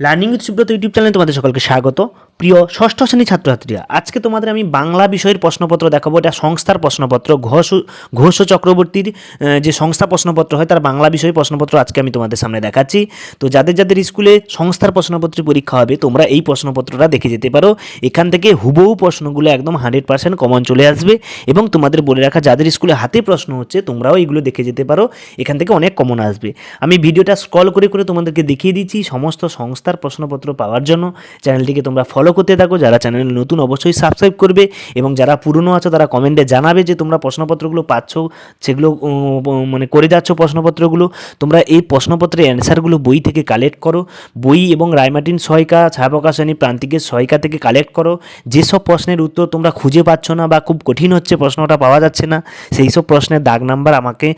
Learning with Subrata YouTube চ্যানেলে তোমাদের সকলকে স্বাগত। প্রিয় ষষ্ঠ শ্রেণির ছাত্রছাত্রীরা, আজকে তোমাদের আমি বাংলা বিষয়ের প্রশ্নপত্র দেখাবো। এটা সংস্থার প্রশ্নপত্র, ঘোষ ঘোষ চক্রবর্তীর যে সংস্থা প্রশ্নপত্র হয়, তার বাংলা বিষয়ের প্রশ্নপত্র আজকে আমি তোমাদের সামনে দেখাচ্ছি। তো যাদের যাদের স্কুলে সংস্থার প্রশ্নপত্রের পরীক্ষা হবে, তোমরা এই প্রশ্নপত্রটা দেখে যেতে পারো। এখান থেকে হুবহু প্রশ্নগুলো একদম হান্ড্রেড পার্সেন্ট কমন চলে আসবে এবং তোমাদের বলে রাখা যাদের স্কুলে হাতে প্রশ্ন হচ্ছে, তোমরাও এইগুলো দেখে যেতে পারো। এখান থেকে অনেক কমন আসবে। আমি ভিডিওটা স্ক্রল করে করে তোমাদেরকে দেখিয়ে দিচ্ছি সমস্ত সংস্থার প্রশ্নপত্র পাওয়ার জন্য। চ্যানেলটিকে তোমরা ফলো করতে থাকো, যারা চ্যানেল নতুন অবশ্যই সাবস্ক্রাইব করবে এবং যারা পুরনো আছো, তারা কমেন্টে জানাবে যে তোমরা প্রশ্নপত্রগুলো পাচ্ছ, সেগুলো মানে করে যাচ্ছ প্রশ্নপত্রগুলো। তোমরা এই প্রশ্নপত্রের অ্যান্সারগুলো বই থেকে কালেক্ট করো। বই এবং রায়মার্টিন সহায়িকা ছায়াপ্রকাশনী প্রান্তিকের সহায়িকা থেকে কালেক্ট করো। যেসব প্রশ্নের উত্তর তোমরা খুঁজে পাচ্ছ না বা খুব কঠিন হচ্ছে, প্রশ্নটা পাওয়া যাচ্ছে না সেই সব প্রশ্নের দাগ নাম্বার আমাকে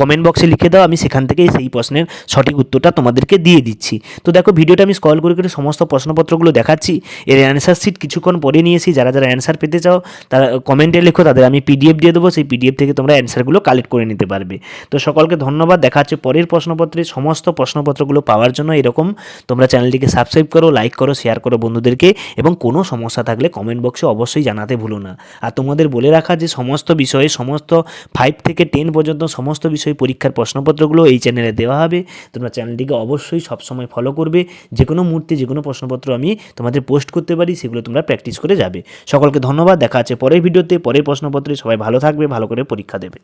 কমেন্ট বক্সে লিখে দাও। আমি সেখান থেকেই সেই প্রশ্নের সঠিক উত্তরটা তোমাদেরকে দিয়ে দিচ্ছি। তো দেখো ভিডিওটা আমি স্ক্রল করে করে সমস্ত প্রশ্নপত্রগুলো দেখাচ্ছি। এর অ্যান্সার শিট কিছুক্ষণ পরে নিয়েছি যারা যারা অ্যান্সার পেতে চাও, তারা কমেন্টে লেখো, তাদের আমি পিডিএফ দিয়ে দেবো। সেই পিডিএফ থেকে তোমরা অ্যান্সারগুলো কালেক্ট করে নিতে পারবে। তো সকলকে ধন্যবাদ। দেখা হচ্ছে পরের প্রশ্নপত্রে। সমস্ত প্রশ্নপত্রগুলো পাওয়ার জন্য এরকম। তোমরা চ্যানেলটিকে সাবস্ক্রাইব করো লাইক করো শেয়ার করো বন্ধুদেরকে। এবং কোনো সমস্যা থাকলে কমেন্ট বক্সে অবশ্যই জানাতে ভুলো না। আর তোমাদের বলে রাখা যে সমস্ত বিষয়ে, সমস্ত ফাইভ থেকে টেন পর্যন্ত সমস্ত বিষয় পরীক্ষার প্রশ্নপত্রগুলো এই চ্যানেলে দেওয়া হবে। তোমরা চ্যানেলটিকে অবশ্যই সবসময় ফলো করবে। যে কোনো মুহূর্তে যে কোনো প্রশ্নপত্র আমি তোমাদের পোস্ট করতে পারি, সেগুলো তোমরা প্র্যাকটিস করে যাবে। সকলকে ধন্যবাদ, দেখা আছে পরের ভিডিওতে পরের প্রশ্নপত্রে। সবাই ভালো থাকবে, ভালো করে পরীক্ষা দেবে।